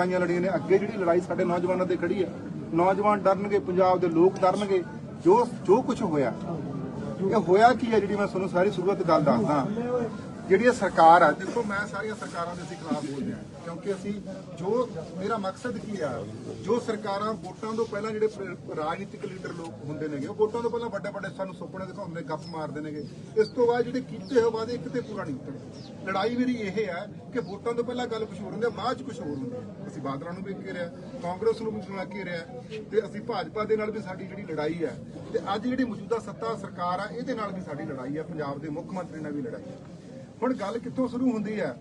ਲੜਾਈਆਂ ਲੜੀਆਂ ਨੇ। ਅੱਗੇ ਜਿਹੜੀ ਲੜਾਈ ਸਾਡੇ ਨੌਜਵਾਨਾਂ ਤੇ ਖੜੀ ਹੈ ਨੌਜਵਾਨ ਡਰਨਗੇ, ਪੰਜਾਬ ਦੇ ਲੋਕ ਡਰਨਗੇ, ਜੋ ਜੋ ਕੁਝ ਹੋਇਆ। ਇਹ ਹੋਇਆ ਕੀ ਹੈ ਜਿਹੜੀ ਮੈਂ ਤੁਹਾਨੂੰ ਸਾਰੀ ਸ਼ੁਰੂਆਤ ਗੱਲ ਦੱਸਦਾ। ਜਿਹੜੀ ਸਰਕਾਰ ਆ, ਦੇਖੋ ਮੈਂ ਸਾਰੀਆਂ ਸਰਕਾਰਾਂ ਦੇ ਅਸੀਂ ਖਿਲਾਫ ਬੋਲਦੇ ਹਾਂ, ਕਿਉਂਕਿ ਅਸੀਂ ਜੋ, ਮੇਰਾ ਮਕਸਦ ਕੀ ਆ, ਜੋ ਸਰਕਾਰਾਂ ਵੋਟਾਂ ਤੋਂ ਪਹਿਲਾਂ ਜਿਹੜੇ ਰਾਜਨੀਤਿਕ ਲੀਡਰ ਲੋਕ ਹੁੰਦੇ ਨੇਗੇ, ਉਹ ਵੋਟਾਂ ਤੋਂ ਪਹਿਲਾਂ ਵੱਡੇ ਵੱਡੇ ਸਾਨੂੰ ਸੁਪਨੇ ਦਿਖਾਉਂਦੇ ਗੱਪ ਮਾਰਦੇ ਨੇਗੇ। ਇਸ ਤੋਂ ਬਾਅਦ ਜਿਹੜੇ ਕੀਤੇ ਹੋਏ ਵਾਅਦੇ ਇੱਕ ਤੇ ਪੂਰਾ ਨਹੀਂ ਉਤਰਦੇ ਲੜਾਈ ਮੇਰੀ ਇਹ ਹੈ ਕਿ ਵੋਟਾਂ ਤੋਂ ਪਹਿਲਾਂ ਗੱਲ ਕੁਝ ਹੋਰ ਹੁੰਦੀ ਹੈ ਬਾਅਦ ਚ ਕੁਝ ਹੋਰ ਹੁੰਦੀ ਹੈ ਅਸੀਂ ਬਾਦਲਾਂ ਨੂੰ ਵੀ ਘੇਰਿਆ ਕਾਂਗਰਸ ਨੂੰ ਵੀ ਚੁਣਾ ਘੇਰਿਆ ਤੇ ਅਸੀਂ ਭਾਜਪਾ ਦੇ ਨਾਲ ਵੀ ਸਾਡੀ ਜਿਹੜੀ ਲੜਾਈ ਹੈ ਤੇ ਅੱਜ ਜਿਹੜੀ ਮੌਜੂਦਾ ਸੱਤਾ ਸਰਕਾਰ ਆ, ਇਹਦੇ ਨਾਲ ਵੀ ਸਾਡੀ ਲੜਾਈ ਹੈ ਪੰਜਾਬ ਦੇ ਮੁੱਖ ਮੰਤਰੀ ਨਾਲ ਵੀ ਲੜਾਈ ਹੈ ਹੁਣ ਗੱਲ ਕਿੱਥੋਂ ਸ਼ੁਰੂ ਹੁੰਦੀ ਹੈ?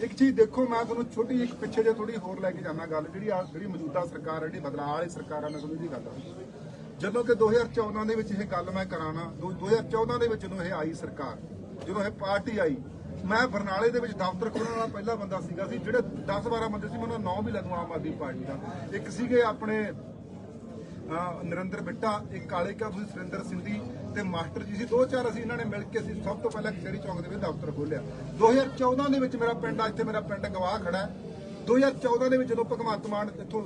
ਇੱਕ ਚੀਜ਼ ਦੇਖੋ, ਮੈਂ ਤੁਹਾਨੂੰ ਛੋਟੀ ਜਿਹੀ ਪਿੱਛੇ ਜੇ ਥੋੜੀ ਹੋਰ ਲੈ ਕੇ ਜਾਣਾ ਗੱਲ, ਜਿਹੜੀ ਆ, ਜਿਹੜੀ ਮੌਜੂਦਾ ਸਰਕਾਰ ਹੈ ਜਿਹੜੀ ਬਦਲਾਅ ਵਾਲੀ ਸਰਕਾਰ ਆ, ਮੈਂ ਤੁਹਾਨੂੰ ਇਹਦੀ ਗੱਲ ਜਦੋਂ ਕਿ 2014 ਦੇ ਵਿੱਚ ਇਹ ਗੱਲ ਮੈਂ ਕਰਾਣਾ 2014 ਦੇ ਵਿੱਚ ਜਦੋਂ ਇਹ ਆਈ ਸਰਕਾਰ, ਜਦੋਂ ਇਹ ਪਾਰਟੀ ਆਈ, ਮੈਂ ਬਰਨਾਲੇ ਦੇ ਵਿੱਚ ਦਫ਼ਤਰ ਖੋਲਣ ਵਾਲਾ ਪਹਿਲਾ ਬੰਦਾ ਸੀਗਾ ਸੀ, ਜਿਹੜੇ 10 12 ਬੰਦੇ ਸੀ, ਮੈਂ ਉਹਨਾਂ ਨਾਂ ਵੀ ਲੈ ਆਮ ਆਦਮੀ ਪਾਰਟੀ ਦਾ। ਇੱਕ ਸੀਗੇ ਆਪਣੇ ਨਰਿੰਦਰ ਬਿੱਟਾ ਇੱਕ ਕਾਲੇ ਕਾ ਤੁਸੀਂ ਸੁਰਿੰਦਰ ਸਿੰਧੀ ਤੇ ਮਾਸਟਰ ਜੀ ਸੀ। ਦੋ ਚਾਰ ਅਸੀਂ ਇਹਨਾਂ ਨੇ ਮਿਲ ਕੇ ਅਸੀਂ ਸਭ ਤੋਂ ਪਹਿਲਾਂ ਕਚਹਿਰੀ ਚੌਂਕ ਦੇ ਵਿੱਚ ਦਫ਼ਤਰ ਖੋਲ੍ਹਿਆ। 2014 ਦੇ ਵਿੱਚ ਮੇਰਾ ਪਿੰਡ, ਇੱਥੇ ਮੇਰਾ ਪਿੰਡ ਗਵਾਹ ਖੜਾ 2014 ਦੇ ਵਿੱਚ ਜਦੋਂ ਭਗਵੰਤ ਮਾਨ ਇੱਥੋਂ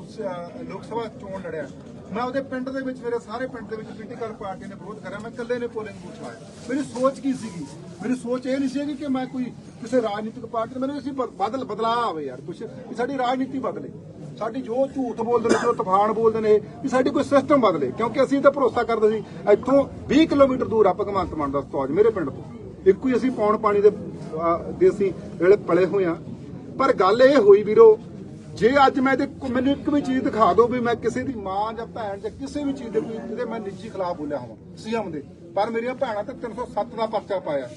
ਲੋਕ ਸਭਾ ਚੋਣ ਲੜਿਆ। ਮੈਂ ਉਹਦੇ ਪਿੰਡ ਦੇ ਵਿੱਚ, ਮੇਰੇ ਸਾਰੇ ਪਿੰਡ ਦੇ ਵਿੱਚ ਪੋਲੀਟੀਕਲ ਪਾਰਟੀ ਨੇ ਵਿਰੋਧ ਕਰਿਆ। ਮੈਂ ਇਕੱਲੇ ਨੇ ਪੋਲਿੰਗ ਬੂਥ ਲਾਇਆ। ਮੇਰੀ ਸੋਚ ਕੀ ਸੀਗੀ? ਮੇਰੀ ਸੋਚ ਇਹ ਨਹੀਂ ਸੀਗੀ ਕਿ ਮੈਂ ਕੋਈ ਕਿਸੇ ਰਾਜਨੀਤਿਕ ਪਾਰਟੀ ਦੇ ਮੈਨੂੰ ਸੀ ਬਦਲ ਬਦਲਾਅ ਆਵੇ ਯਾਰ, ਕੁਛ ਸਾਡੀ ਰਾਜਨੀਤੀ ਬਦਲੇ। ਸਾਡੀ ਜੋ ਝੂਠ ਬੋਲਦੇ ਨੇ, ਜੋ ਤੂਫਾਨ ਬੋਲਦੇ ਨੇ, ਵੀ ਸਾਡੀ ਕੋਈ ਸਿਸਟਮ ਬਦਲੇ, ਕਿਉਂਕਿ ਅਸੀਂ ਤਾਂ ਭਰੋਸਾ ਕਰਦੇ ਸੀ, ਇੱਥੋਂ 20 ਕਿਲੋਮੀਟਰ ਦੂਰ ਆ ਭਗਵੰਤ ਮਾਨ ਦਾ ਸਤੌਜ ਮੇਰੇ ਪਿੰਡ ਤੋਂ। ਇੱਕੋ ਹੀ ਅਸੀਂ ਪੌਣ ਪਾਣੀ ਦੇ ਦੇ ਅਸੀਂ ਜਿਹੜੇ ਪਲੇ ਹੋਏ ਆ ਪਰ ਗੱਲ ਇਹ ਹੋਈ ਵੀਰੋ, ਜੇ ਅੱਜ ਮੈਂ ਤੇ ਮੈਨੂੰ ਇੱਕ ਵੀ ਚੀਜ਼ ਦਿਖਾ ਦਿਓ ਵੀ ਮੈਂ ਕਿਸੇ ਦੀ ਮਾਂ ਜਾਂ ਭੈਣ ਜਾਂ ਕਿਸੇ ਵੀ ਚੀਜ਼ ਦੇ ਕੋਈ, ਜਿਹਦੇ ਮੈਂ ਨਿੱਜੀ ਖਿਲਾਫ ਬੋਲਿਆ ਹਾਂ ਸੀਐਮ ਦੇ। ਪਰ ਮੇਰੀਆਂ ਭੈਣਾਂ ਤੇ 307 ਦਾ ਪਰਚਾ ਪਾਇਆ।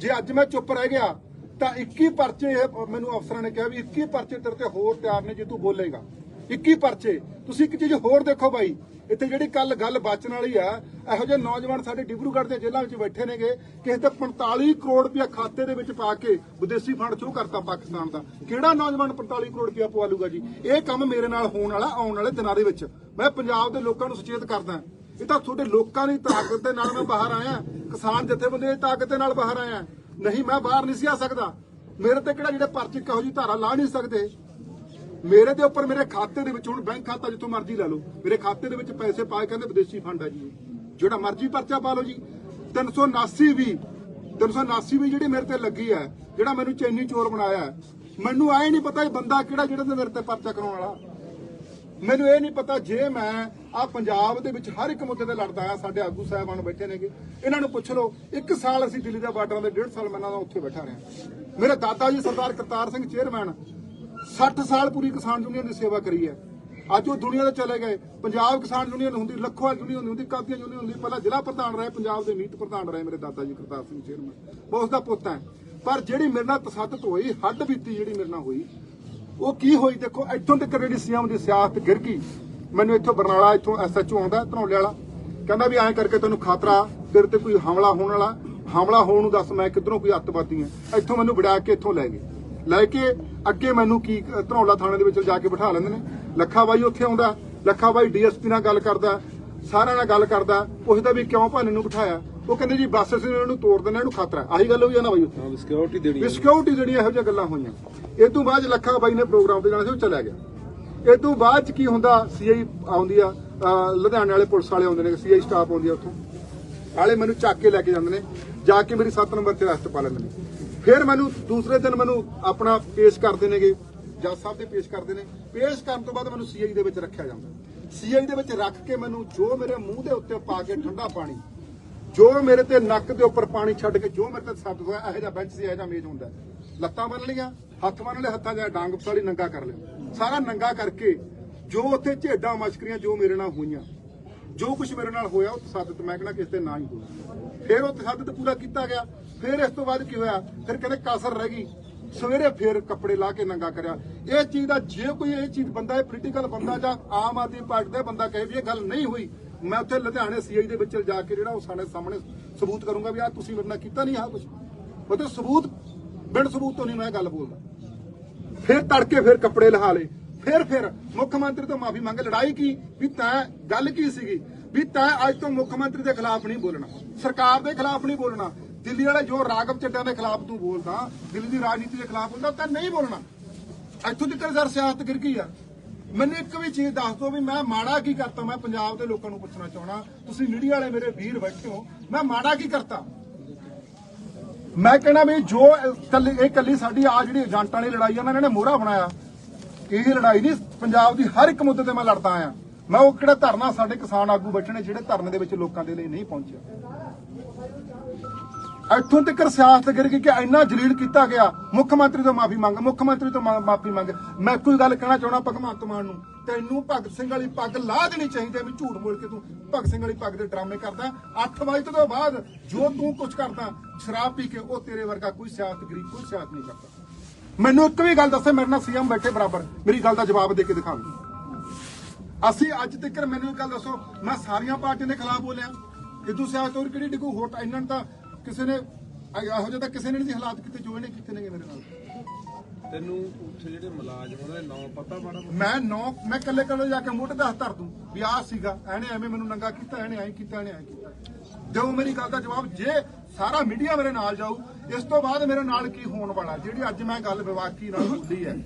ਜੇ ਅੱਜ ਮੈਂ ਚੁੱਪ ਰਹਿ ਗਿਆ ਤਾਂ 21 ਪਰਚੇ ਇਹ ਮੈਨੂੰ ਅਫਸਰਾਂ ਨੇ ਕਿਹਾ ਵੀ 21 ਪਰਚੇ ਤੇਰੇ ਤੇ ਹੋਰ ਤਿਆਰ ਨੇ ਜੇ ਤੂੰ ਬੋਲੇਗਾ। 21 ਪਰਚੇ। ਤੁਸੀਂ ਇੱਕ ਚੀਜ਼ ਹੋਰ ਦੇਖੋ ਬਾਈ। ਇੱਥੇ ਜਿਹੜੀ ਕੱਲ ਗੱਲ ਬਚਣ ਵਾਲੀ ਆ, ਇਹੋ ਜਿਹੇ ਨੌਜਵਾਨ ਸਾਡੇ ਡਿਬਰੂਗੜ੍ਹ ਦੇ ਜੇਲ੍ਹਾਂ ਵਿੱਚ ਬੈਠੇ ਨੇਗੇ, ਕਿਸੇ ਤੇ 45 ਕਰੋੜ ਰੁਪਇਆ ਖਾਤੇ ਦੇ ਵਿੱਚ ਪਾ ਕੇ ਵਿਦੇਸ਼ੀ ਫੰਡ ਚੋਂ ਕਰਤਾ ਪਾਕਿਸਤਾਨ ਦਾ। ਕਿਹੜਾ ਨੌਜਵਾਨ 45 ਕਰੋੜ ਰੁਪਇਆ ਪਵਾ ਲੂਗਾ ਜੀ? ਇਹ ਕੰਮ ਮੇਰੇ ਨਾਲ ਹੋਣ ਵਾਲਾ, ਆਉਣ ਵਾਲੇ ਦਿਨਾਂ ਦੇ ਵਿੱਚ। ਮੈਂ ਪੰਜਾਬ ਦੇ ਲੋਕਾਂ ਨੂੰ ਸੁਚੇਤ ਕਰਦਾ। ਇਹ ਤਾਂ ਤੁਹਾਡੇ ਲੋਕਾਂ ਦੀ ਤਾਕਤ ਦੇ ਨਾਲ ਮੈਂ ਬਾਹਰ ਆਇਆ। ਕਿਸਾਨ ਜਥੇਬੰਦੀਆਂ ਦੀ ਤਾਕਤ ਦੇ ਨਾਲ ਬਾਹਰ ਆਇਆ। ਨਹੀਂ, ਮੈਂ ਬਾਹਰ ਨਹੀਂ ਸੀ ਆ ਸਕਦਾ। ਮੇਰੇ ਤੇ ਕਿਹੜਾ ਜਿਹੜੇ ਪਰਚੇ ਕਹੋ ਜੀ ਧਾਰਾ ਲਾ ਨਹੀਂ ਸਕਦੇ? ਮੇਰੇ ਦੇ ਉੱਪਰ ਮੇਰੇ ਖਾਤੇ ਦੇ ਵਿੱਚ, ਹੁਣ ਬੈਂਕ ਖਾਤਾ ਜਿੱਥੋਂ ਮਰਜ਼ੀ ਲੈ ਲਓ। ਮੇਰੇ ਖਾਤੇ ਦੇ ਵਿੱਚ ਪੈਸੇ ਪਾਏ ਕਹਿੰਦੇ ਵਿਦੇਸ਼ੀ ਫੰਡ ਆ ਜੀ ਜਿਹੜਾ ਮਰਜ਼ੀ ਪਰਚਾ ਪਾ ਲਓ ਜੀ। 379 ਵੀ 379 ਵੀ ਜਿਹੜੀ ਮੇਰੇ ਤੇ ਲੱਗੀ ਹੈ, ਜਿਹੜਾ ਮੈਨੂੰ ਚੈਨੀ ਚੋਰ ਬਣਾਇਆ ਮੈਨੂੰ ਆਏ ਨਹੀਂ ਪਤਾ ਇਹ ਬੰਦਾ ਕਿਹੜਾ, ਜਿਹੜਾ ਤੇ ਮੇਰੇ ਤੇ ਪਰਚਾ ਕਰਾਉਣ ਵਾਲਾ। ਮੈਨੂੰ ਇਹ ਨਹੀਂ ਪਤਾ ਜੇ ਮੈਂ ਆ ਪੰਜਾਬ ਦੇ ਵਿੱਚ ਹਰ ਇੱਕ ਮੁੱਦੇ ਤੇ ਲੜਦਾ ਆ ਸਾਡੇ ਆਗੂ ਸਾਹਿਬਾਨ ਬੈਠੇ ਨੇਗੇ। ਇਹਨਾਂ ਨੂੰ ਪੁੱਛ ਲਓ, ਇੱਕ ਸਾਲ ਅਸੀਂ ਦਿੱਲੀ ਦੇ ਬਾਰਡਰਾਂ ਦੇ ਡੇਢ ਸਾਲ ਮੈਂ ਇਹਨਾਂ ਉੱਥੇ ਬੈਠਾ ਰਿਹਾ ਮੇਰੇ ਦਾਦਾ ਜੀ ਸਰਦਾਰ ਕਰਤਾਰ ਸਿੰਘ ਚੇਅਰਮੈਨ 60 ਸਾਲ ਪੂਰੀ ਕਿਸਾਨ ਯੂਨੀਅਨ ਦੀ ਸੇਵਾ ਕਰੀ ਹੈ। ਅੱਜ ਉਹ ਦੁਨੀਆ ਤੋਂ ਚਲੇ ਗਏ। ਪੰਜਾਬ ਕਿਸਾਨ ਯੂਨੀਅਨ ਹੁੰਦੀ, ਲੱਖੋਵਾਲ ਯੂਨੀਅਨ ਹੁੰਦੀ, ਕਾਦੀਆਂ ਯੂਨੀਅਨ ਹੁੰਦੀ, ਪਹਿਲਾਂ ਜ਼ਿਲ੍ਹਾ ਪ੍ਰਧਾਨ ਰਹੇ, ਪੰਜਾਬ ਦੇ ਮੀਤ ਪ੍ਰਧਾਨ ਰਹੇ ਮੇਰੇ ਦਾਦਾ ਜੀ ਕਰਤਾਰ ਸਿੰਘ ਚੇਅਰਮੈਨ। ਬਹੁਤ ਦਾ ਪੁੱਤ ਹੈ। ਪਰ ਜਿਹੜੀ ਮੇਰੇ ਨਾਲ ਤਸੱਦਦ ਹੋਈ, ਹੱਡ ਬੀਤੀ ਜਿਹੜੀ ਮੇਰੇ ਨਾਲ ਹੋਈ ਉਹ ਕੀ ਹੋਈ? ਦੇਖੋ ਇੱਥੋਂ ਤੱਕ ਜਿਹੜੀ ਸੀਐਮ ਦੀ ਸਿਆਸਤ ਗਿਰ ਗਈ ਮੈਨੂੰ ਇੱਥੋਂ ਬਰਨਾਲਾ ਇੱਥੋਂ ਐਸਐਚਓ ਆਉਂਦਾ ਧਨੌਲੇ ਵਾਲਾ। ਕਹਿੰਦਾ ਵੀ ਐਂ ਕਰਕੇ ਤੈਨੂੰ ਖਤਰਾ ਤੇਰੇ ਤੇ ਕੋਈ ਹਮਲਾ ਹੋਣ ਵਾਲਾ ਹਮਲਾ ਹੋਣ ਨੂੰ ਦੱਸ ਮੈਂ ਕਿੱਧਰੋਂ ਕੋਈ ਅੱਤਵਾਦੀ ਆ ਇੱਥੋਂ ਮੈਨੂੰ ਵਿੜਾ ਕੇ ਇੱਥੋਂ ਲੈ ਗਏ। ਲੈ ਕੇ ਅੱਗੇ ਮੈਨੂੰ ਕੀ ਅ, ਧਨੌਲਾ ਥਾਣੇ ਦੇ ਵਿੱਚ ਜਾ ਕੇ ਬਿਠਾ ਲੈਂਦੇ ਨੇ। ਲੱਖਾ ਬਾਈ ਉੱਥੇ ਆਉਂਦਾ ਲੱਖਾ ਬਾਈ ਡੀਐਸਪੀ ਨਾਲ ਗੱਲ ਕਰਦਾ ਸਾਰਿਆਂ ਨਾਲ ਗੱਲ ਕਰਦਾ ਪੁੱਛਦਾ ਵੀ ਕਿਉਂ ਭਾਨੇ ਨੂੰ ਬਿਠਾਇਆ? ਉਹ ਕਹਿੰਦੇ ਜੀ ਬੱਸ ਅਸੀਂ ਇਹਨੂੰ ਤੋੜ ਦਿੰਦੇ ਇਹਨੂੰ ਖਤਰਾ। ਆਹੀ ਗੱਲ ਹੋਈ ਆ ਨਾ ਬਾਈ ਉੱਥੇ। ਹਾਂ ਸਿਕਿਉਰਿਟੀ ਦੇਣੀ ਸਿਕਿਉਰਿਟੀ ਜਿਹੜੀਆਂ ਇਹੋ ਜਿਹੀਆਂ ਗੱਲਾਂ ਹੋਈਆਂ। ਇਹ ਤੋਂ ਬਾਅਦ 'ਚ ਲੱਖਾ ਬਾਈ ਨੇ ਪ੍ਰੋਗਰਾਮ ਤੇ ਜਾਣਾ ਸੀ ਉਹ ਚਲਾ ਗਿਆ। ਇਹ ਤੋਂ ਬਾਅਦ ਚ ਕੀ ਹੁੰਦਾ ਸੀਆਈ ਆਉਂਦੀ ਆ ਲੁਧਿਆਣੇ ਵਾਲੇ ਪੁਲਿਸ ਵਾਲੇ ਆਉਂਦੇ ਨੇ ਸੀਆਈ ਸਟਾਫ ਆਉਂਦੀ ਆ ਉੱਥੋਂ। ਵਾਲੇ ਮੈਨੂੰ ਚੱਕ ਕੇ ਲੈ ਕੇ ਜਾਂਦੇ ਨੇ, ਜਾ ਕੇ ਮੇਰੀ 7 ਨੰਬਰ ਤੇ ਰਸਤ ਪਾ ਲੈਂਦੇ ਨੇ। ਫਿਰ ਮੈਨੂੰ ਦੂਸਰੇ ਦਿਨ ਮੈਨੂੰ ਆਪਣਾ ਪੇਸ਼ ਕਰਦੇ ਨੇਗੇ, ਜੱਜ ਸਾਹਿਬ ਦੇ ਪੇਸ਼ ਕਰਦੇ ਨੇ। ਪੇਸ਼ ਕਰਨ ਤੋਂ ਬਾਅਦ ਮੈਨੂੰ ਸੀਆਈ ਦੇ ਵਿੱਚ ਰੱਖਿਆ ਜਾਂਦਾ। ਸੀਆਈ ਦੇ ਵਿੱਚ ਰੱਖ ਕੇ ਮੈਨੂੰ ਜੋ ਮੇਰੇ ਮੂੰਹ ਦੇ ਉੱਤੇ ਪਾ ਕੇ ਠੰਡਾ ਪਾਣੀ, ਜੋ ਮੇਰੇ ਤੇ ਨੱਕ ਦੇ ਉੱਪਰ ਪਾਣੀ ਛੱਡ ਕੇ ਜੋ ਮੇਰੇ ਤੇ ਸੱਟ ਹੋਇਆ, ਇਹੋ ਜਿਹਾ ਬੈਂਚ ਸੀ, ਇਹੋ ਜਿਹਾ ਮੇਜ਼ ਹੁੰਦਾ। ਲੱਤਾਂ ਬੰਨ ਲਈਆਂ। ਹੱਥ ਬੰਨ ਲਏ ਹੱਥਾਂ 'ਚ ਡਾਂਗ ਫਸਾਲੀ ਨੰਗਾ ਕਰ ਲਿਆ। ਸਾਰਾ ਨੰਗਾ ਕਰਕੇ ਜੋ ਉੱਥੇ ਝੇਡਾਂ ਮਸ਼ਕਰੀਆਂ ਜੋ ਮੇਰੇ ਨਾਲ ਹੋਈਆਂ, ਜੋ ਕੁਝ ਮੇਰੇ ਨਾਲ ਹੋਇਆ, ਉਹ ਤਸੱਦਦ ਮੈਂ ਕਹਿੰਦਾ ਕਿਸੇ ਤੇ ਨਾ ਹੀ ਹੋਇਆ। ਫਿਰ ਉਹ ਤਸ਼ੱਦਤ ਪੂਰਾ ਕੀਤਾ ਗਿਆ। ਫਿਰ ਇਸ ਤੋਂ ਬਾਅਦ ਕੀ ਹੋਇਆ? ਫਿਰ ਕਹਿੰਦੇ ਕਾਸਰ ਰਹਿ ਗਈ। ਸਵੇਰੇ ਫਿਰ ਕੱਪੜੇ ਲਾ ਕੇ ਨੰਗਾ ਕਰਿਆ। ਇਹ ਚੀਜ਼ ਦਾ ਜੇ ਕੋਈ ਇਹ ਚੀਜ਼ ਬੰਦਾ, ਇਹ ਪੋਲੀਟੀਕਲ ਬੰਦਾ ਜਾਂ ਆਮ ਆਦਮੀ ਪਾਰਟੀ ਦਾ ਬੰਦਾ ਕਹੇ ਵੀ ਇਹ ਗੱਲ ਨਹੀਂ ਹੋਈ, ਮੈਂ ਉੱਥੇ ਲੁਧਿਆਣੇ ਸੀਆਈ ਦੇ ਵਿੱਚ ਜਾ ਕੇ ਜਿਹੜਾ ਉਹ ਸਾਡੇ ਸਾਹਮਣੇ ਸਬੂਤ ਕਰੂੰਗਾ ਵੀ ਆ ਤੁਸੀਂ ਮੇਰੇ ਨਾਲ ਕੀਤਾ ਨਹੀਂ ਆ ਕੁਝ ਮਤਲਬ ਸਬੂਤ, ਬਿਨ ਸਬੂਤ ਤੋਂ ਨਹੀਂ ਮੈਂ ਗੱਲ ਬੋਲਦਾ। ਫਿਰ ਤੜਕੇ ਫਿਰ ਕੱਪੜੇ ਲਹਾ ਲਏ। ਫਿਰ ਫਿਰ ਮੁੱਖ ਮੰਤਰੀ ਤੋਂ ਮਾਫੀ ਮੰਗ, ਲੜਾਈ ਕੀ? ਵੀ ਤੈਂ ਗੱਲ ਕੀ ਸੀਗੀ? ਵੀ ਤੈਂ ਅੱਜ ਤੋਂ ਮੁੱਖ ਮੰਤਰੀ ਦੇ ਖਿਲਾਫ ਨਹੀਂ ਬੋਲਣਾ। ਸਰਕਾਰ ਦੇ ਖਿਲਾਫ ਨਹੀਂ ਬੋਲਣਾ। ਦਿੱਲੀ ਵਾਲੇ ਜੋ ਰਾਗਵ ਚੱਡਿਆਂ ਦੇ ਖਿਲਾਫ ਤੂੰ ਬੋਲਦਾ, ਦਿੱਲੀ ਦੀ ਰਾਜਨੀਤੀ ਦੇ ਖਿਲਾਫ ਬੋਲਦਾ ਤਾਂ ਨਹੀਂ ਬੋਲਣਾ। ਇੱਥੋਂ ਤੱਕ ਸਰ ਸਿਆਸਤ ਗਿਰ ਗਈ ਆ। ਮੈਨੂੰ ਇੱਕ ਵੀ ਚੀਜ਼ ਦੱਸ ਦਿਓ ਵੀ ਮੈਂ ਮਾੜਾ ਕੀ ਕਰਤਾ? ਮੈਂ ਪੰਜਾਬ ਦੇ ਲੋਕਾਂ ਨੂੰ ਪੁੱਛਣਾ ਚਾਹਣਾ ਤੁਸੀਂ ਮੀਡੀਆ ਵਾਲੇ ਮੇਰੇ ਵੀਰ ਬੈਠੇ ਹੋ। ਮੈਂ ਮਾੜਾ ਕੀ ਕਰਤਾ? ਮੈਂ ਕਹਿਣਾ ਵੀ ਜੋ ਇਕੱਲੀ ਇਹ ਇਕੱਲੀ ਸਾਡੀ ਆ ਜਿਹੜੀ ਏਜੰਟਾਂ ਵਾਲੀ ਲੜਾਈ ਆ ਨਾ ਇਹਨਾਂ ਨੇ ਮੋਹਰਾ ਬਣਾਇਆ। ਇਹ ਲੜਾਈ ਨਹੀਂ, ਪੰਜਾਬ ਦੀ ਹਰ ਇੱਕ ਮੁੱਦੇ ਤੇ ਮੈਂ ਲੜਦਾ ਆ ਮੈਂ ਉਹ ਕਿਹੜਾ ਧਰਨਾ ਸਾਡੇ ਕਿਸਾਨ ਆਗੂ ਬੈਠਣੇ ਜਿਹੜੇ ਧਰਨੇ ਦੇ ਵਿੱਚ ਲੋਕਾਂ ਦੇ ਲਈ ਨਹੀਂ ਪਹੁੰਚਿਆ ਇੱਥੋਂ ਤੱਕ ਸਿਆਸਤ ਕਰ ਕਿ ਇੰਨਾ ਜਲੀਲ ਕੀਤਾ ਗਿਆ। ਮੁੱਖ ਮੰਤਰੀ ਤੋਂ ਮਾਫੀ ਮੰਗ, ਮੁੱਖ ਮੰਤਰੀ ਤੋਂ ਮਾਫੀ ਮੰਗ। ਮੈਂ ਕੋਈ ਗੱਲ ਕਹਿਣਾ ਚਾਹਣਾ ਭਗਵੰਤ ਮਾਨ ਨੂੰ? ਤੈਨੂੰ ਭਗਤ ਸਿੰਘ ਵਾਲੀ ਪੱਗ ਲਾ ਦੇਣੀ ਚਾਹੀਦੀ ਹੈ ਵੀ ਝੂਠ ਬੋਲ ਕੇ ਤੂੰ ਭਗਤ ਸਿੰਘ ਵਾਲੀ ਪੱਗ ਦੇ ਡਰਾਮੇ ਕਰਦਾ। 8 ਵਜੇ ਤੋਂ ਬਾਅਦ ਜੋ ਤੂੰ ਕੁਝ ਕਰਦਾ, ਸ਼ਰਾਬ ਪੀ ਕੇ ਉਹ ਤੇਰੇ ਵਰਗਾ ਕੋਈ ਸਿਆਸਤਗਰੀ ਕੋਈ ਸਿਆਸਤ ਨਹੀਂ ਕਰਦਾ। ਮੈਨੂੰ ਇੱਕ ਵੀ ਗੱਲ ਦੱਸੇ, ਮੇਰੇ ਨਾਲ ਸੀਐਮ ਬੈਠੇ ਬਰਾਬਰ। ਮੇਰੀ ਗੱਲ ਦਾ ਜਵਾਬ ਦੇ ਕੇ ਦਿਖਾਓ ਅਸੀਂ ਅੱਜ ਤੱਕ ਮੈਨੂੰ ਇਹ ਗੱਲ ਦੱਸੋ, ਮੈਂ ਸਾਰੀਆਂ ਪਾਰਟੀਆਂ ਦੇ ਖਿਲਾਫ ਬੋਲਿਆ। ਇਦੋਂ ਸਿਆਸਤ ਹੋਰ ਕਿਹੜੀ ਡਿੱਗੂ ਹੋਟ ਇਹਨਾਂ ਨੇ ਤਾਂ ਕਿਸੇ ਨੇ, ਇਹੋ ਜਿਹਾ ਤਾਂ ਕਿਸੇ ਨੇ ਨਹੀਂ ਹਾਲਾਤ ਕੀਤੇ, ਜੋ ਇਹਨੇ ਕੀਤੇ ਨੇਗੇ ਮੇਰੇ ਨਾਲ। ਤੈਨੂੰ ਉੱਥੇ ਜਿਹੜੇ ਮੁਲਾਜ਼ਮ ਉਹਨਾਂ ਦੇ ਨਾਂ ਪਤਾ ਮਾੜਾ ਮੈਂ ਨੌ, ਮੈਂ ਕੱਲੇ ਕੱਲੇ ਜਾ ਕੇ ਮੋਢੇ ਤੇ ਹੱਥ ਧਰ ਦੂੰ ਵੀ ਆਹ ਸੀਗਾ ਐਨੇ ਐਵੇਂ ਮੈਨੂੰ ਨੰਗਾ ਕੀਤਾ ਐਨੇ ਐਂ ਕੀਤਾ ਐਨੇ ਐਂ ਕੀਤਾ। ਦਿਓ ਮੇਰੀ ਗੱਲ ਦਾ ਜਵਾਬ, ਜੇ ਸਾਰਾ ਮੀਡੀਆ ਮੇਰੇ ਨਾਲ ਜਾਊ, ਇਸ ਤੋਂ ਬਾਅਦ ਮੇਰੇ ਨਾਲ ਕੀ ਹੋਣ ਵਾਲਾ? ਜਿਹੜੀ ਅੱਜ ਮੈਂ ਗੱਲ ਵਿਵਾਕੀ ਨਾਲ ਬੋਲੀ ਹੈ,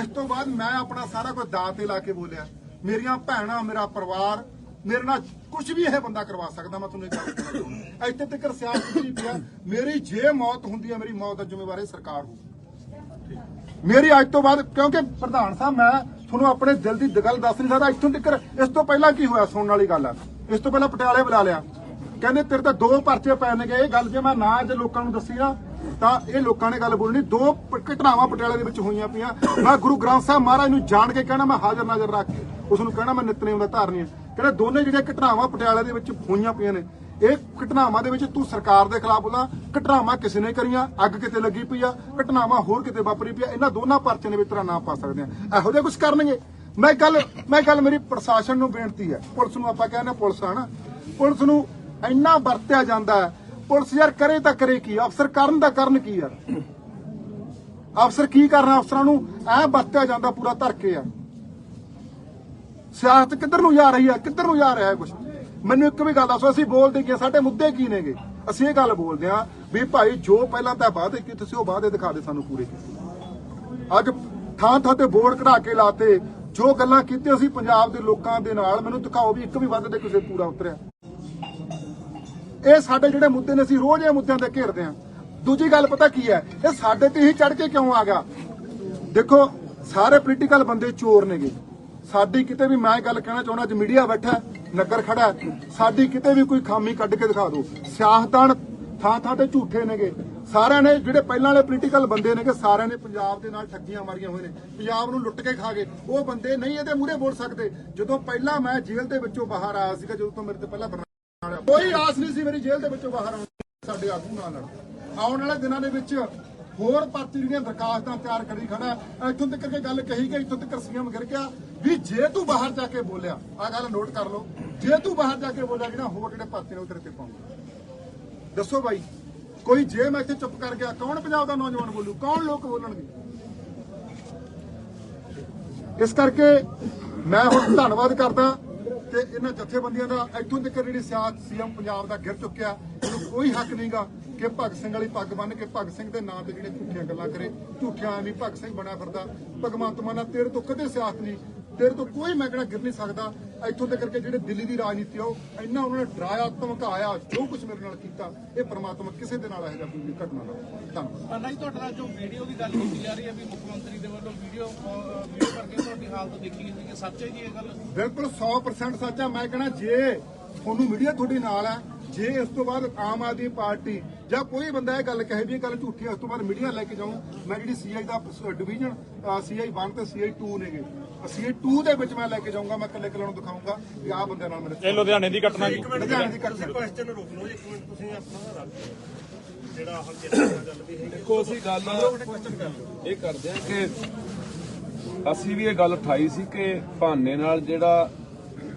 ਇਸ ਤੋਂ ਬਾਅਦ ਮੈਂ ਆਪਣਾ ਸਾਰਾ ਕੁਝ ਦਾਅ ਤੇ ਲਾ ਕੇ ਬੋਲਿਆ। ਮੇਰੀਆਂ ਭੈਣਾਂ, ਮੇਰਾ ਪਰਿਵਾਰ, ਮੇਰੇ ਨਾਲ ਕੁਝ ਵੀ ਇਹ ਬੰਦਾ ਕਰਵਾ ਸਕਦਾ, ਮੈਂ ਤੁਹਾਨੂੰ ਗੱਲ ਕਹਿਣਾ ਚਾਹੁੰਦਾ ਇੱਥੇ ਤੱਕ ਸਿਆਸਤ ਨਹੀਂ ਪਿਆ ਮੇਰੀ ਜੇ ਮੌਤ ਹੁੰਦੀ ਹੈ, ਮੇਰੀ ਮੌਤ ਦਾ ਜ਼ਿੰਮੇਵਾਰ ਸਰਕਾਰ ਹੋਊ ਮੇਰੀ ਅੱਜ ਤੋਂ ਬਾਅਦ, ਕਿਉਂਕਿ ਪ੍ਰਧਾਨ ਸਾਹਿਬ, ਮੈਂ ਤੁਹਾਨੂੰ ਆਪਣੇ ਦਿਲ ਦੀ ਗੱਲ ਦੱਸ ਨਹੀਂ ਸਕਦਾ। ਇੱਥੋਂ ਤੱਕ, ਇਸ ਤੋਂ ਪਹਿਲਾਂ ਕੀ ਹੋਇਆ ਸੁਣਨ ਵਾਲੀ ਗੱਲ ਆ? ਇਸ ਤੋਂ ਪਹਿਲਾਂ ਪਟਿਆਲੇ ਬੁਲਾ ਲਿਆ। ਕਹਿੰਦੇ, ਤੇਰੇ ਤਾਂ ਦੋ ਪਰਚੇ ਪੈ ਨੇਗੇ ਇਹ ਗੱਲ ਜੇ ਮੈਂ ਨਾ ਅੱਜ ਲੋਕਾਂ ਨੂੰ ਦੱਸੀ ਨਾ, ਤਾਂ ਇਹ ਲੋਕਾਂ ਨੇ ਗੱਲ ਬੋਲਣੀ। ਦੋ ਘਟਨਾਵਾਂ ਪਟਿਆਲੇ ਦੇ ਵਿੱਚ ਹੋਈਆਂ ਪਈਆਂ। ਮੈਂ ਗੁਰੂ ਗ੍ਰੰਥ ਸਾਹਿਬ ਮਹਾਰਾਜ ਨੂੰ ਜਾਣ ਕੇ ਕਹਿਣਾ, ਮੈਂ ਹਾਜ਼ਰ ਨਾਜ਼ਰ ਰੱਖ ਕੇ। ਉਸ ਨੂੰ ਕਹਿਣਾ, ਮੈਂ ਨਿਤਨੇਮ ਦਾ ਧਾਰਨੀ ਹੈ। ਕਹਿੰਦਾ, ਦੋਨੇ ਜਿਹੜੀਆਂ ਘਟਨਾਵਾਂ ਪਟਿਆਲੇ ਦੇ ਵਿੱਚ ਹੋਈਆਂ ਪਈਆਂ ਨੇ ਇਹ ਘਟਨਾਵਾਂ ਦੇ ਵਿੱਚ ਤੂੰ ਸਰਕਾਰ ਦੇ ਖਿਲਾਫ ਬੋਲਾਂ, ਘਟਨਾਵਾਂ ਕਿਸੇ ਨੇ ਕਰੀਆਂ, ਅੱਗ ਕਿਤੇ ਲੱਗੀ ਪਈ ਆ, ਘਟਨਾਵਾਂ ਹੋਰ ਕਿਤੇ ਵਾਪਰੀ ਪਈ ਆ, ਇਹਨਾਂ ਦੋਨਾਂ ਪਰਚੇ ਦੇ ਵਿੱਚ ਤੇਰਾ ਨਾਮ ਪਾ ਸਕਦੇ ਆ। ਇਹੋ ਜਿਹਾ ਕੁਝ ਕਰਨਗੇ। ਮੈਂ ਗੱਲ ਮੈਂ ਗੱਲ ਮੇਰੀ ਪ੍ਰਸ਼ਾਸਨ ਨੂੰ ਬੇਨਤੀ ਹੈ। ਪੁਲਿਸ ਨੂੰ ਆਪਾਂ ਕਹਿੰਦੇ ਹਾਂ ਪੁਲਿਸ ਆ ਨਾ। ਪੁਲਿਸ ਨੂੰ ਇੰਨਾ ਵਰਤਿਆ ਜਾਂਦਾ ਹੈ। ਪੁਲਿਸ ਯਾਰ ਕਰੇ ਤਾਂ ਕਰੇ ਕੀ? ਅਫਸਰ ਕਰਨ ਦਾ ਕਰਨ ਕੀ ਯਾਰ? ਅਫਸਰ ਕੀ ਕਰਨਾ ਅਫਸਰਾਂ ਨੂੰ? ਐ ਵਰਤਿਆ ਜਾਂਦਾ ਪੂਰਾ ਧਰ ਕੇ ਆ। ਸਿਆਸਤ ਕਿੱਧਰ ਨੂੰ ਜਾ ਰਹੀ ਹੈ? ਕਿੱਧਰ ਨੂੰ ਜਾ ਰਿਹਾ ਹੈ ਕੁਝ ਮੈਨੂੰ ਇੱਕ ਵੀ ਗੱਲ ਦੱਸੋ, ਅਸੀਂ ਬੋਲਦੇ ਕੀ ਸਾਡੇ ਮੁੱਦੇ ਕੀ ਨੇਗੇ? ਅਸੀਂ ਇਹ ਗੱਲ ਬੋਲਦੇ ਆ ਵੀ ਭਾਈ ਜੋ ਪਹਿਲਾਂ ਤਾਂ ਵਾਅਦੇ ਕੀ ਤੁਸੀਂ ਉਹ ਵਾਅਦੇ ਦਿਖਾ ਦੇ ਸਾਨੂੰ ਪੂਰੇ ਅੱਜ ਥਾਂ ਥਾਂ ਤੇ ਬੋਰਡ ਕਢਾ ਕੇ ਲਾਤੇ, ਜੋ ਗੱਲਾਂ ਕੀਤੀਆਂ ਸੀ ਪੰਜਾਬ ਦੇ ਲੋਕਾਂ ਦੇ ਨਾਲ, ਮੈਨੂੰ ਦਿਖਾਓ ਵੀ ਇੱਕ ਵੀ ਵਾਅਦੇ ਦੇ ਕਿਸੇ ਪੂਰਾ ਉਤਰਿਆ। ਇਹ ਸਾਡੇ ਜਿਹੜੇ ਮੁੱਦੇ ਨੇ, ਅਸੀਂ ਰੋਜ਼ ਇਹ ਮੁੱਦਿਆਂ ਤੇ ਘੇਰਦੇ ਆ ਦੂਜੀ ਗੱਲ ਪਤਾ ਕੀ ਹੈ? ਇਹ ਸਾਡੇ ਤੇ ਹੀ ਚੜ ਕੇ ਕਿਉਂ ਆ ਗਿਆ? ਦੇਖੋ, ਸਾਰੇ ਪੋਲੀਟੀਕਲ ਬੰਦੇ ਚੋਰ ਨੇਗੇ। ਸਾਡੀ ਕਿਤੇ ਵੀ ਮੈਂ ਗੱਲ ਕਹਿਣਾ ਚਾਹੁੰਦਾ, ਅੱਜ ਮੀਡੀਆ ਬੈਠਾ ਨਗਰ ਖੜਾ ਸਾਡੀ ਕਿਤੇ ਵੀ ਕੋਈ ਖਾਮੀ ਕੱਢ ਕੇ ਦਿਖਾ ਦਿਓ। ਸਿਆਸਤਦਾਨ ਥਾਂ ਥਾਂ ਤੇ ਝੂਠੇ ਨੇਗੇ। ਸਾਰਿਆਂ ਨੇ ਜਿਹੜੇ ਪਹਿਲਾਂ ਵਾਲੇ ਪੋਲੀਟੀਕਲ ਬੰਦੇ ਨੇਗੇ, ਸਾਰਿਆਂ ਨੇ ਪੰਜਾਬ ਦੇ ਨਾਲ ਠੱਗੀਆਂ ਮਾਰੀਆਂ ਹੋਏ ਨੇ। ਪੰਜਾਬ ਨੂੰ ਲੁੱਟ ਕੇ ਖਾ ਗਏ। ਉਹ ਬੰਦੇ ਨਹੀਂ ਇਹਦੇ ਮੂਹਰੇ ਬੋਲ ਸਕਦੇ। ਜਦੋਂ ਪਹਿਲਾਂ ਮੈਂ ਜੇਲ੍ਹ ਦੇ ਵਿੱਚੋਂ ਬਾਹਰ ਆਇਆ ਸੀਗਾ, ਜਦੋਂ ਤੋਂ ਮੇਰੇ ਤੇ ਪਹਿਲਾਂ ਬਰਨਾਲਾ ਕੋਈ ਆਸ ਨਹੀਂ ਸੀ ਮੇਰੀ ਜੇਲ੍ਹ ਦੇ ਵਿੱਚੋਂ ਬਾਹਰ ਆਉਣ ਸਾਡੇ ਆਗੂ ਨਾਲ ਲੜ ਆਉਣ ਵਾਲੇ ਦਿਨਾਂ ਦੇ ਵਿੱਚ ਹੋਰ ਪਾਰਟੀ ਦੀਆਂ ਦਰਖਾਸਤਾਂ ਤਿਆਰ ਕਰੀ ਖੜਾ ਇੱਥੋਂ ਤੱਕ ਕਿ ਗੱਲ ਕਹੀ ਗਈ, ਇੱਥੋਂ ਤੱਕ ਸੀਐਮ ਗਿਰ ਗਿਆ। ਵੀ ਜੇ ਤੂੰ ਬਾਹਰ ਜਾ ਕੇ ਬੋਲਿਆ ਆ ਗੱਲ ਨੋਟ ਕਰ ਲਓ, ਜੇ ਤੂੰ ਬਾਹਰ ਜਾ ਕੇ ਬੋਲਿਆ ਜਿਹੜਾ ਹੋਰ ਜਿਹੜੇ ਪਾਰਟੀ ਨੇ ਉਹ ਤੇਰੇ ਤੇ ਪਾਉਂਗੇ ਦੱਸੋ ਬਾਈ, ਕੋਈ ਜੇ ਮੈਂ ਇੱਥੇ ਚੁੱਪ ਕਰ ਗਿਆ ਕੌਣ ਪੰਜਾਬ ਦਾ ਨੌਜਵਾਨ ਬੋਲੂ? ਕੌਣ ਲੋਕ ਬੋਲਣਗੇ? ਇਸ ਕਰਕੇ ਮੈਂ ਹੁਣ ਧੰਨਵਾਦ ਕਰਦਾ ਕਿ ਇਹਨਾਂ ਜਥੇਬੰਦੀਆਂ ਦਾ, ਇੱਥੋਂ ਤੱਕ ਜਿਹੜੀ ਸਿਆਸਤ ਸੀਐਮ ਪੰਜਾਬ ਦਾ ਗਿਰ ਚੁੱਕਿਆ, ਇਹਨੂੰ ਕੋਈ ਹੱਕ ਨਹੀਂਗਾ ਕਿ ਭਗਤ ਸਿੰਘ ਵਾਲੀ ਪੱਗ ਬੰਨ ਕੇ ਭਗਤ ਸਿੰਘ ਦੇ ਨਾਂ ਤੇ ਜਿਹੜੇ ਝੂਠੀਆਂ ਗੱਲਾਂ ਕਰੇ। ਝੂਠੀਆਂ ਵੀ ਭਗਤ ਸਿੰਘ ਬਣਿਆ ਫਿਰਦਾ। ਭਗਵੰਤ ਮਾਨ ਤੇਰੇ ਤੋਂ ਕਦੇ ਸਿਆਸਤ ਨਹੀਂ। ਤੇਰੇ ਤੋਂ ਕੋਈ ਮੈਂ ਕਹਿਣਾ ਗਿਰ ਨਹੀਂ ਸਕਦਾ। ਇੱਥੋਂ ਤੱਕ ਕਿ ਜਿਹੜੇ ਦਿੱਲੀ ਦੀ ਰਾਜਨੀਤੀ ਆ ਉਹ ਇੰਨਾ ਉਹਨਾਂ ਨੇ ਡਰਾਇਆ ਧਮਕਾਇਆ ਜੋ ਕੁਝ ਮੇਰੇ ਨਾਲ ਕੀਤਾ ਇਹ ਪ੍ਰਮਾਤਮਾ ਕਿਸੇ ਦੇ ਨਾਲ ਇਹੋ ਜਿਹਾ ਘਟਨਾ ਨਾ। ਧੰਨਵਾਦ। ਪਹਿਲਾਂ ਹੀ ਤੁਹਾਡੇ ਨਾਲ ਜੋ ਵੀਡੀਓ ਦੀ ਗੱਲ ਕੀਤੀ ਜਾ ਰਹੀ ਹੈ ਵੀ ਮੁੱਖ ਮੰਤਰੀ ਦੇ ਵੱਲੋਂ ਵੀਡੀਓ ਵੀਡੀਓ ਕਰਕੇ ਤੁਹਾਡੀ ਹਾਲਤ ਦੇਖੀ ਗਈ ਸੀ ਕਿ ਸੱਚ ਹੈ ਜੀ ਇਹ ਗੱਲ? ਬਿਲਕੁਲ 100% ਸੱਚ ਹੈ। ਮੈਂ ਕਹਣਾ ਜੇ ਤੁਹਾਨੂੰ ਮੀਡੀਆ ਤੁਹਾਡੇ ਨਾਲ ਹੈ ਜੇ ਇਸ ਤੋਂ ਬਾਅਦ ਆਮ ਆਦਮੀ ਪਾਰਟੀ ਜਾਂ ਕੋਈ ਬੰਦਾ ਇਹ ਗੱਲ ਕਹੇ ਵੀ ਇਹ ਗੱਲ ਝੂਠੀ ਹੈ ਉਸ ਤੋਂ ਬਾਅਦ ਮੀਡੀਆ ਲੈ ਕੇ ਜਾਊਂ। ਮੈਂ ਜਿਹੜੀ ਸੀਆਈ ਦਾ ਡਿਵੀਜ਼ਨ ਸੀਆਈ 1 ਤੇ ਸੀਆਈ 2 ਨੇਗੇ। ਸੀਆਈ 2 ਦੇ ਵਿੱਚ ਮੈਂ ਲੈ ਕੇ ਜਾਊਂਗਾ ਮੈਂ ਕੱਲੇ ਕੱਲੇ ਨੂੰ ਦਿਖਾਊਂਗਾ ਕਿ ਆਹ ਬੰਦੇ ਨਾਲ ਮੇਰੇ ਇਹ ਲੁਧਿਆਣੇ ਦੀ ਘਟਨਾ ਜੀ। ਲੁਧਿਆਣੇ ਦੀ ਘਟਨਾ। ਕੁਐਸਚਨ ਰੋਕ ਲਓ ਇੱਕ ਮਿੰਟ ਤੁਸੀਂ ਆਪਣਾ ਰੱਖ ਜਿਹੜਾ ਹਲਕੇ ਨਾਲ ਗੱਲ ਵੀ ਹੈਗੀ ਦੇਖੋ ਅਸੀਂ ਗੱਲ ਇਹ ਕਰਦੇ ਹਾਂ ਕਿ ਅਸੀਂ ਵੀ ਇਹ ਗੱਲ ਉਠਾਈ ਸੀ ਕਿ ਬਹਾਨੇ ਨਾਲ ਜਿਹੜਾ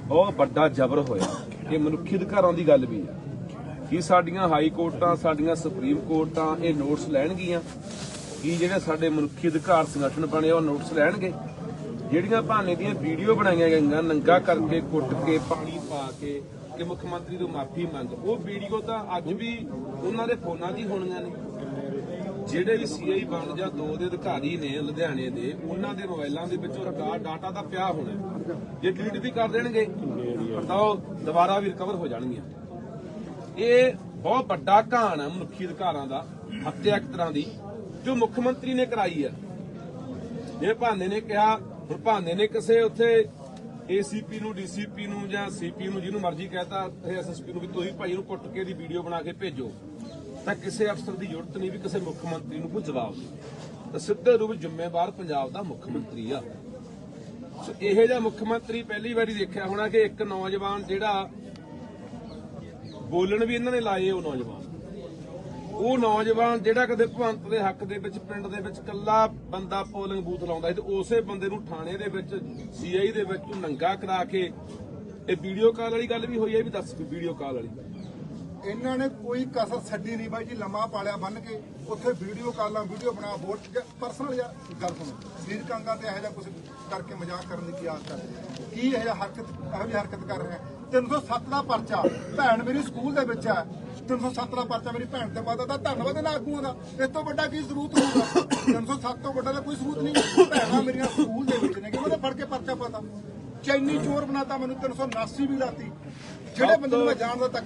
ਬਹੁਤ ਵੱਡਾ ਜ਼ਬਰ ਹੋਇਆ। ਇਹ ਮਨੁੱਖੀ ਅਧਿਕਾਰਾਂ ਦੀ ਗੱਲ ਵੀ ਹੈ ਕੀ ਸਾਡੀਆਂ ਹਾਈ ਕੋਰਟਾਂ, ਸਾਡੀਆਂ ਸੁਪਰੀਮ ਕੋਰਟਾਂ ਇਹ ਨੋਟਸ ਲੈਣਗੀਆਂ? ਕੀ ਜਿਹੜੇ ਸਾਡੇ ਮਨੁੱਖੀ ਅਧਿਕਾਰ ਸੰਗਠਨ ਬਣੇ ਉਹ ਨੋਟਸ ਲੈਣਗੇ? ਜਿਹੜੀਆਂ ਬਹਾਨੇ ਦੀਆਂ ਵੀਡੀਓ ਬਣਾਈਆਂ ਗਈਆਂ, ਨੰਗਾ ਕਰਕੇ ਕੁੱਟ ਕੇ, ਪਾਣੀ ਪਾ ਕੇ ਕਿ ਮੁੱਖ ਮੰਤਰੀ ਤੋਂ ਮਾਫੀ ਮੰਗ, ਉਹ ਵੀਡੀਓ ਤਾਂ ਅੱਜ ਵੀ ਉਹਨਾਂ ਦੇ ਫੋਨਾਂ 'ਚ ਹੀ ਹੋਣੀਆਂ ਨੇ। ਜਿਹੜੇ ਵੀ ਸੀਆਈ ਬਣ ਜਾਂ ਦੋ ਦੇ ਅਧਿਕਾਰੀ ਨੇ ਲੁਧਿਆਣੇ ਦੇ, ਉਹਨਾਂ ਦੇ ਮੋਬਾਈਲਾਂ ਦੇ ਵਿੱਚ ਡਾਟਾ ਦਾ ਪਿਆ ਹੋਣਾ। ਜੇ ਡਿਲੀਟ ਵੀ ਕਰ ਦੇਣਗੇ ਤਾਂ ਦੁਬਾਰਾ ਵੀ ਰਿਕਵਰ ਹੋ ਜਾਣਗੀਆਂ। ਇਹ ਬਹੁਤ ਵੱਡਾ ਘਾਣ ਹੈ ਮਨੁੱਖੀ ਅਧਿਕਾਰਾਂ ਦਾ, ਹੱਤਿਆ ਇੱਕ ਤਰ੍ਹਾਂ ਦੀ, ਜੋ ਮੁੱਖ ਮੰਤਰੀ ਨੇ ਕਰਾਈ ਹੈ ਜੇ ਭਾਨੇ ਨੇ ਕਿਹਾ, ਹੁਣ ਭਾਨੇ ਨੇ ਕਿਸੇ ਉੱਥੇ ਏਸੀਪੀ ਨੂੰ ਡੀਸੀਪੀ ਨੂੰ ਜਾਂ ਸੀਪੀ ਨੂੰ ਜਿਹਨੂੰ ਮਰਜ਼ੀ ਕਹਤਾ ਐਸਐਸਪੀ ਨੂੰ ਵੀ ਤੁਸੀਂ ਭਾਈ ਨੂੰ ਕੁੱਟ ਕੇ ਦੀ ਵੀਡੀਓ ਬਣਾ ਕੇ ਭੇਜੋ, ਤਾਂ ਕਿਸੇ ਅਫਸਰ ਦੀ ਜ਼ਰੂਰਤ ਨਹੀਂ ਵੀ ਕਿਸੇ ਮੁੱਖ ਮੰਤਰੀ ਨੂੰ ਕੋਈ ਜਵਾਬ ਦੇ। ਤਾਂ ਸਿੱਧੇ ਰੂਪ ਜ਼ਿੰਮੇਵਾਰ ਪੰਜਾਬ ਦਾ ਮੁੱਖ ਮੰਤਰੀ ਆ। ਇਹੋ ਜਿਹਾ ਮੁੱਖ ਮੰਤਰੀ ਪਹਿਲੀ ਵਾਰੀ ਦੇਖਿਆ ਹੋਣਾ ਕਿ ਇੱਕ ਨੌਜਵਾਨ ਜਿਹੜਾ ਬੋਲਣ ਵੀ ਇਹਨਾਂ ਨੇ ਲਾਏ ਉਹ ਨੌਜਵਾਨ। ਉਹ ਨੌਜਵਾਨ ਜਿਹੜਾ ਕਦੇ ਭਵੰਤ ਦੇ ਹੱਕ ਦੇ ਵਿੱਚ, ਪਿੰਡ ਦੇ ਵਿੱਚ ਕੱਲਾ ਬੰਦਾ ਪੋਲਿੰਗ ਬੂਥ ਲਾਉਂਦਾ ਸੀ ਤੇ ਉਸੇ ਬੰਦੇ ਨੂੰ ਥਾਣੇ ਦੇ ਵਿੱਚ, ਸੀਆਈ ਦੇ ਵਿੱਚ ਨੰਗਾ ਕਰਾ ਕੇ, ਇਹ ਵੀਡੀਓ ਕਾਲ ਵਾਲੀ ਗੱਲ ਵੀ ਹੋਈ ਹੈ ਵੀ ਦੱਸ ਵੀਡੀਓ ਕਾਲ ਵਾਲੀ ਇਹਨਾਂ ਨੇ ਕੋਈ ਕਸਰ ਛੱਡੀ ਨਹੀਂ ਬਾਈ ਜੀ, ਲੰਮਾ ਪਾਲਿਆ ਬੰਨ ਕੇ, ਉੱਥੇ ਵੀਡੀਓ ਕਾਲਾਂ ਵੀਡੀਓ ਬਣਾ ਵੋਟ ਪਰਸਨਲ ਯਾਰ ਗੱਲ ਸੁਣੋ। ਸਰੀਰ ਅੰਗਾਂ ਤੇ ਇਹੋ ਜਿਹਾ ਕੁਝ ਕਰਕੇ ਮਜ਼ਾਕ ਕਰਨ ਦੀ ਕੀ ਆਸ ਕਰਦੇ ਕੀ ਇਹ ਹਰਕਤ, ਇਹੋ ਜਿਹੀ ਹਰਕਤ ਕਰ ਰਹੇ 307 ਦਾ ਪਰਚਾ, ਭੈਣ ਮੇਰੀ ਸਕੂਲ ਦੇ ਵਿੱਚ ਹੈ। 307 ਦਾ ਪਰਚਾ ਮੇਰੀ ਭੈਣ ਤੇ ਪਾਦਾ ਤਾਂ ਧੰਨਵਾਦ ਇਹਨਾਂ ਆਗੂਆਂ ਦਾ। ਇਸ ਤੋਂ ਵੱਡਾ ਕੀ ਸਬੂਤ ਹੋਊਗਾ? 307 ਤੋਂ ਵੱਡਾ ਤਾਂ ਕੋਈ ਸਬੂਤ ਨਹੀਂ। ਭੈਣਾਂ ਮੇਰੀਆਂ ਸਕੂਲ ਦੇ ਵਿੱਚ ਨੇ ਕਿ ਉਹਨੇ ਫੜ ਕੇ ਪਰਚਾ ਪਾਤਾ। ਚੈਨੀ ਚੋਰ ਬਣਾਤਾ ਮੈਨੂੰ 379 ਵੀ ਲਾਤੀ ਜਿਹੜੇ ਬੰਦੇ ਨੂੰ ਮੈਂ ਜਾਣਦਾ ਤੱਕ